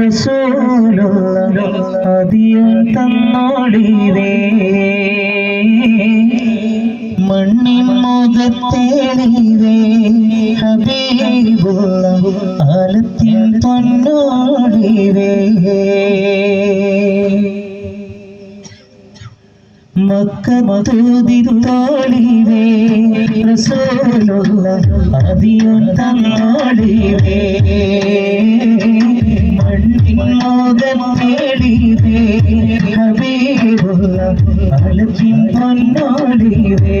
റസൂലുള്ള അതിയൻ തന്നോടിവേ മണ്ണിൻ മുഖത്തേടിവേ ഹബീബുള്ള ആലത്തിൻ പൊന്നോടിവേ മക്കത്തൂതിത്തോളിവേ റസൂലുള്ള അതിയൻ തന്നോടിവേ தேடிவே ஹபீபுல்லா அலத்தின் பொன்னோடிவே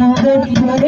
முதல்